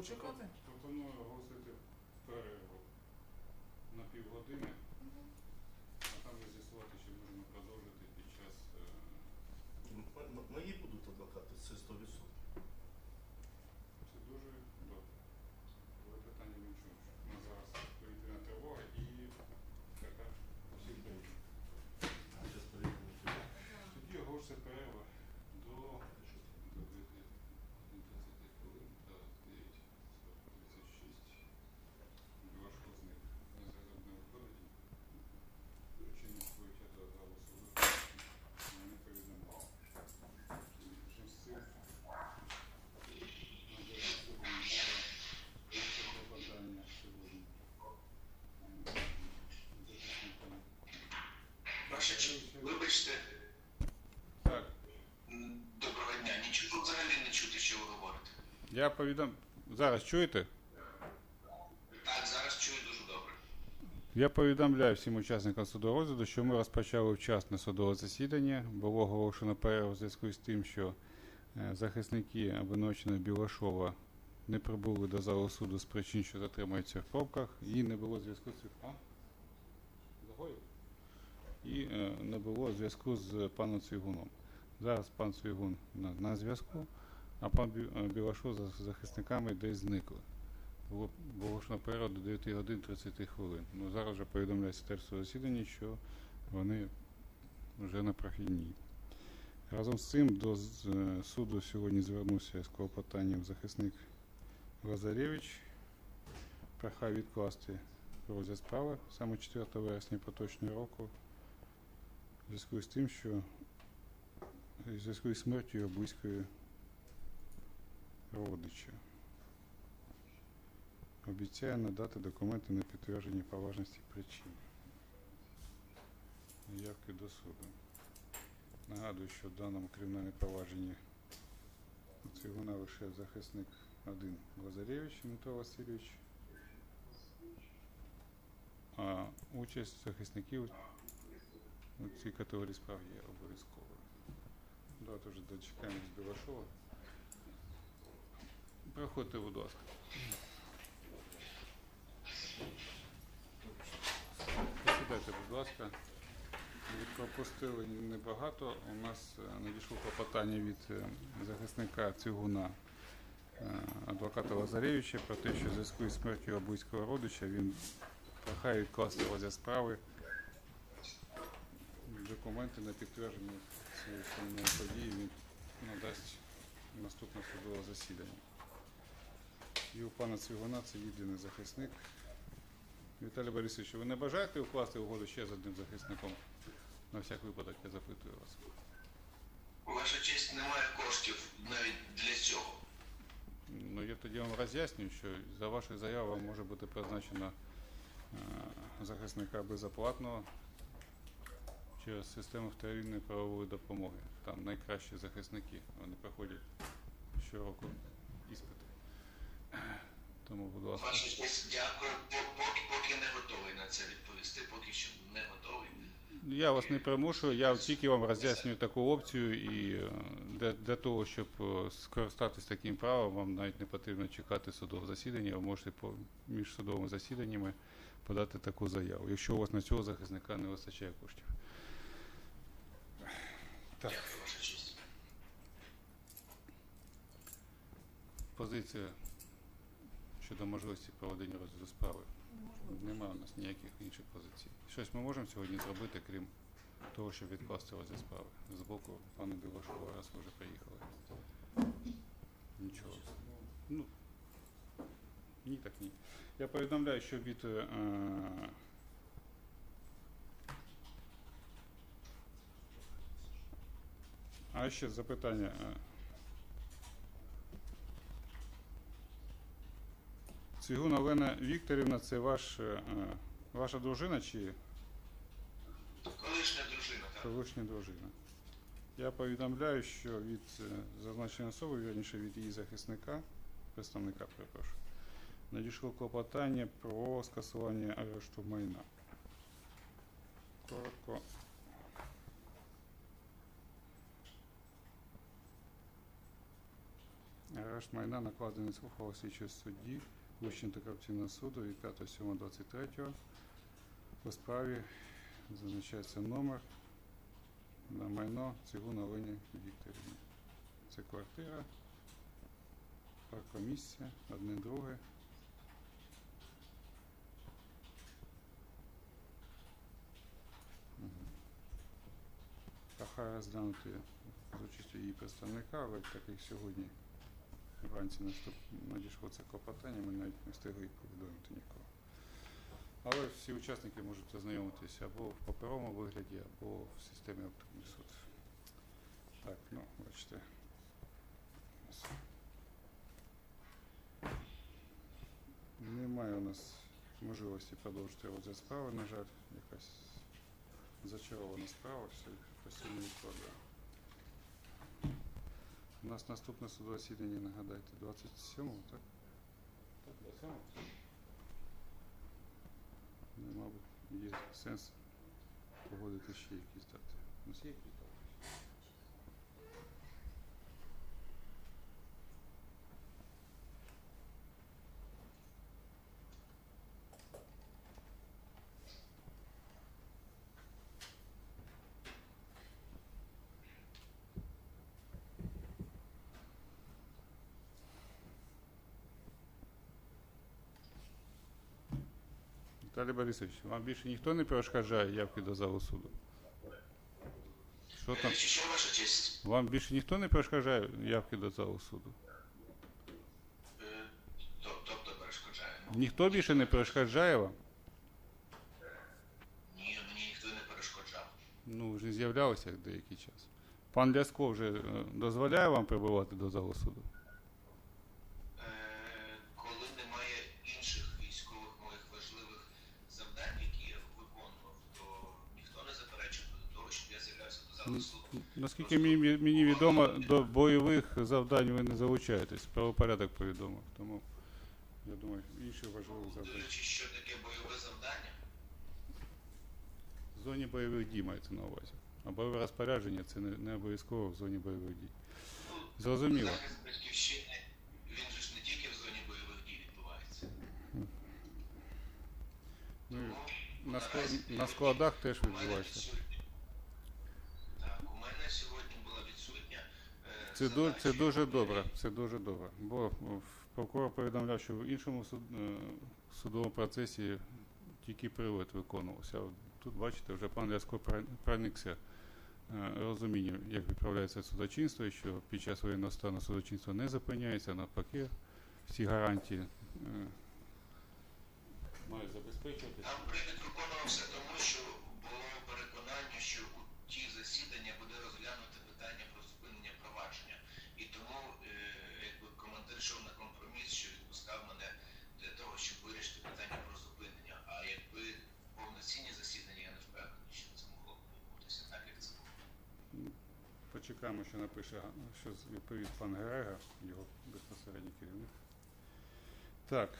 Почекати? Пропоную оголосити перерву на півгодини, а там вже з'ясувати, чи можемо продовжити під час. е, М- м- Мої будуть адвокати, це 100%. Це дуже добре. Але питання в іншому. що У зараз повітряна тривога і така всі прийде. Зараз перейдемо. Тоді оголошується перерва до, до 30 хвилин та 9.36. Важко з них. На зв'язок не виходить. Причину вбиття до залу суду не повідомляв. Що з цим надає суду інше клопотання сьогодні. М, захисником. Ваша честь, вибачте, Так, м, доброго дня. Нічого взагалі не чути, що ви говорите. я повідом... Зараз чуєте? Так, зараз чую дуже добре. Я повідомляю всім учасникам судового розгляду, що ми розпочали вчасне судове засідання. Було оголошено перерву в зв'язку з тим, що е, захисники обвинуваченого Білашова не прибули до залу суду з причин, що затримуються в пробках, і не було зв'язку з а? І е, не було зв'язку з паном Цвігуном. Зараз пан Цвігун на, на зв'язку, а пан е, Білашов з захисниками десь зникли. Було оголошено перерву до 9 годин 30 хвилин. Ну, зараз вже повідомляється теж в засіданні, що вони вже на прохідній. Разом з цим до е, суду сьогодні звернувся з клопотанням захисник Лазаревич. Прохав відкласти розгляд справи саме 4 вересня поточного року. В зв'язку з тим, що в зв'язку з смертю близької родича. Обіцяє надати документи на підтвердження поважності причин. Явки до суду. Нагадую, що в даному кримінальному провадженні цигуна лише захисник один Лазаревич Дмитро Васильович, а участь захисників у цій категорії справ є обов'язковою. Давайте вже дочекаємось Білашова. Проходьте, будь ласка. Посідайте, будь ласка. Пропустили небагато. У нас е, надійшло клопотання від е, захисника Цигуна е, адвоката Лазаревича про те, що в зв'язку із смертю його родича він прохає відкласти розгляд справи документи на підтвердження цієї події він надасть наступне судове засідання. І у пана Цвігуна це єдиний захисник. Віталій Борисович, ви не бажаєте укласти угоду ще з одним захисником? На всяк випадок я запитую вас. Ваша честь немає коштів навіть для цього. Ну, я тоді вам роз'яснюю, що за вашою заявою може бути призначено е, захисника безоплатного через систему вторинної правової допомоги. Там найкращі захисники, вони проходять щороку ласка. Ваша честь, дякую. Поки, поки не готовий на це відповісти, поки що не готовий. Я вас не примушую, я тільки вам роз'яснюю таку опцію, і е, для, для того, щоб е, скористатись таким правом, вам навіть не потрібно чекати судового засідання, ви можете по, між судовими засіданнями подати таку заяву, якщо у вас на цього захисника не вистачає коштів. Так, Дякую, ваша честь. позиція щодо можливості проведення розгляду справи. Немає у нас ніяких інших позицій. Щось ми можемо сьогодні зробити, крім того, щоб відкласти розгляд справи з боку пана Білашова, раз ви вже приїхали. Нічого. Ну, ні, так ні. Я повідомляю, що від. Е, а ще запитання. Цвігун Олена Вікторівна, це ваш, е, ваша дружина чи Колишня дружина, так? колишня дружина? Я повідомляю, що від е, зазначеної особи, вірніше від її захисника, представника, перепрошую, надійшло клопотання про скасування арешту майна. Коротко. Арешт майна накладений ухвали слідчого судді Вищого антикорупційного суду від 5.7.23 по справі зазначається номер на майно Цигуна Олені Вікторівні. Це квартира, паркомісія, одне друге. Прохаю розглянути з участю її представника, але так як сьогодні вранці надійшло це клопотання, ми навіть не встигли повідомити нікого. Але всі учасники можуть ознайомитися або в паперовому вигляді, або в системі електронний суд. Так, ну, бачите. Немає у нас можливості продовжити розгляд справи, на жаль, якась зачарована справа, все постійно відкладає. У нас наступне судове засідання, нагадайте, 27-го, так? Так, 27-го. Ну, мабуть, є сенс погодити ще якісь дати. У нас є якісь дати? Віталій Борисович, вам більше ніхто не перешкоджає явки до залу суду? Що там? Що ваша честь? Вам більше ніхто не перешкоджає явки до залу суду? Е, Тобто перешкоджає? Ніхто більше не перешкоджає вам? Ні, мені ніхто не перешкоджав. Ну, вже з'являлося деякий час. Пан Ляско вже е, дозволяє вам прибувати до залу суду? Наскільки мені, мені відомо, до бойових завдань ви не залучаєтесь. Правопорядок повідомив. Тому я думаю, інших важливих До завдань. що таке бойове завдання? В зоні бойових дій мається на увазі. А бойове розпорядження це не, не обов'язково в зоні бойових дій. Ну, Зрозуміло. Захист батьківщини, він же ж не тільки в зоні бойових дій відбувається. Ну, на, склад, на складах теж відбувається. відсутня. Так, у мене сьогодні була відсутня. е, Це, ду- задача це дуже добре. Це дуже добре. Бо прокурор повідомляв, що в іншому суд, е, судовому процесі тільки привод виконувався. Тут, бачите, вже пан Ляско проникся е, розумінням, як відправляється судочинство, і що під час воєнного стану судочинство не зупиняється, навпаки, всі гарантії е, мають забезпечуватися. Там привід виконувався тому, командир йшов на компроміс, що відпускав мене для того, щоб вирішити питання про зупинення. А якби повноцінні засідання, я не впевнений, що це могло б відбутися так, як це було. Почекаємо, що напише, що відповість пан Герега, його безпосередній керівник. Так.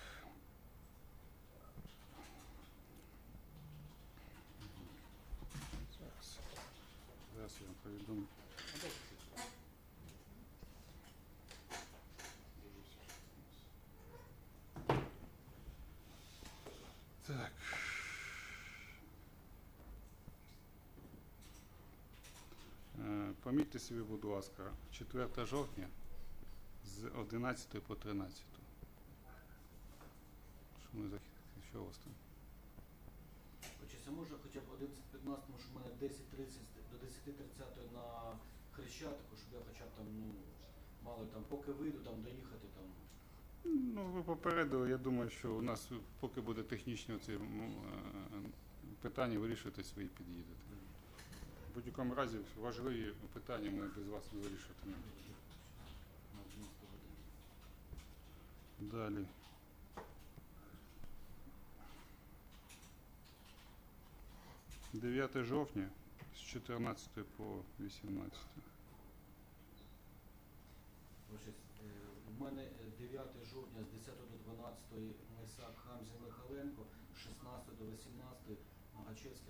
Зараз я вам повідомлю. А дайте це. Так. Е, собі, будь ласка, 4 жовтня з 11 по 13. Що ми захід? Що у вас там? Хочеться може хоча б 11.15, тому що в мене 10.30 до 10.30 на Хрещатику, щоб я хоча б там, ну, мало там, поки вийду, там доїхати там. Ну, ви попередили, я думаю, що у нас поки буде технічні оці м, е, питання, вирішуєте свої під'їдете. В будь-якому разі важливі питання ми без вас не вирішуватимемо. На 11 годину. Далі. Дев'яте жовтня з 14 по 18. Е, У мене е, 9 жовтня з 10 до 12 Майсак Хамзі Михаленко, з 16 до 18 Магачевське голова масло тут.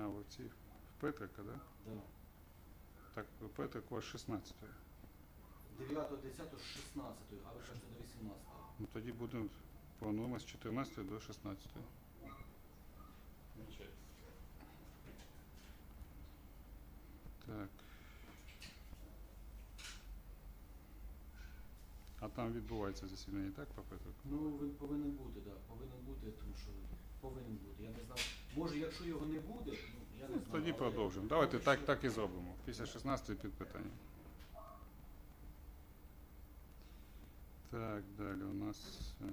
А, оці в Петрика, да? Да. Так, у Петрика у вас 16. 9, 10, 16, а ви це до 18. Ну, тоді будемо плануємо з 14 до 16. Так. А там відбувається засідання, так, по Петру? Ну, він повинен бути, да, повинен бути, тому що повинен бути. Я не знаю. Може, якщо його не буде, ну я не Ну, знаю. тоді але продовжимо. Давайте так, так і зробимо. Після 16 під питання. Так, далі у нас е,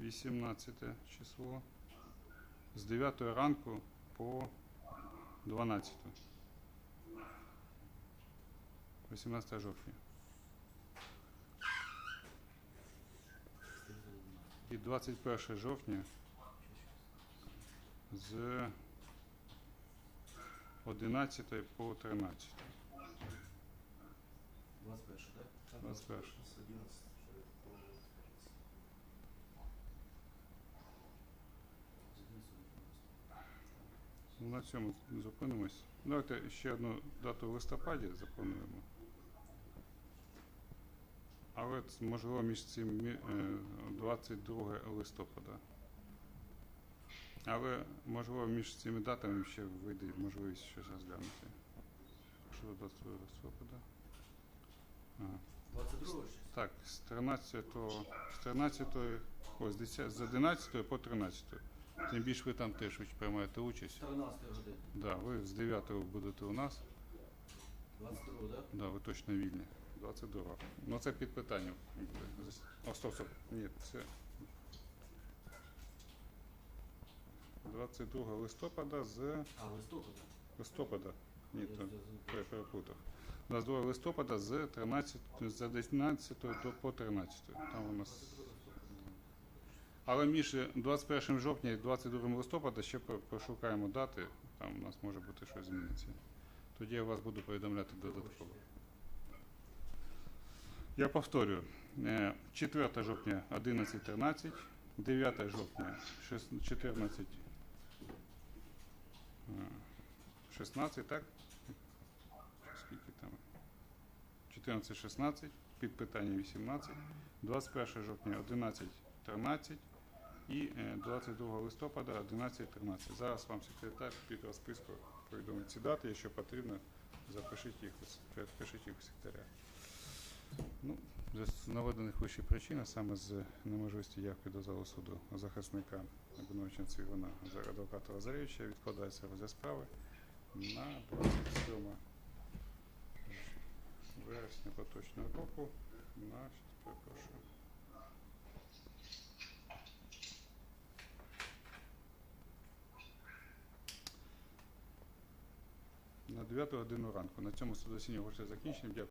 18 число. З 9 ранку по 12. 18 жовтня. І 21 жовтня з 11 по 13. 21, так? 21. С 11 по 13. Ну, на цьому зупинимось. Давайте ще одну дату в листопаді заплануємо. Але можливо між цим е, 22 листопада. Але можливо між цими датами ще вийде можливість щось розглянути. Що до 22 листопада? Ага. 22? Так, з 13, з 13, ось з 10, з 11 по 13. Тим більше ви там теж приймаєте участь. 14 години. Да, ви з 9 будете у нас. 22, так? Да, ви точно вільні. 22. Ну це під питанням. О, стоп, стоп. Ні, це 22 листопада з А, листопада? листопада. Ні, то це перепутав. 22 листопада з 13 з 11 до по 13. Там у нас Але між 21 жовтня і 22 листопада ще по- пошукаємо дати, там у нас може бути щось зміниться. Тоді я вас буду повідомляти додатково. Я повторюю, е, 4 жовтня 11.13, 9 жовтня 14, е, 16, так? Скільки там? 14-16, під питання 18, 21 жовтня 11.13 і е, 22 листопада 11.13. Зараз вам секретар під розписку повідомить ці дати, якщо потрібно, запишіть їх, у їх у секретаря. Ну, з наведених вище причин, а саме з неможливості явки до залу суду захисника обвинувачення Цивана за адвоката Лазаревича відкладається розгляд справи на 27 вересня поточного року на перепрошую. На 9 годину ранку. На цьому судосіння вже закінчено. Дякую.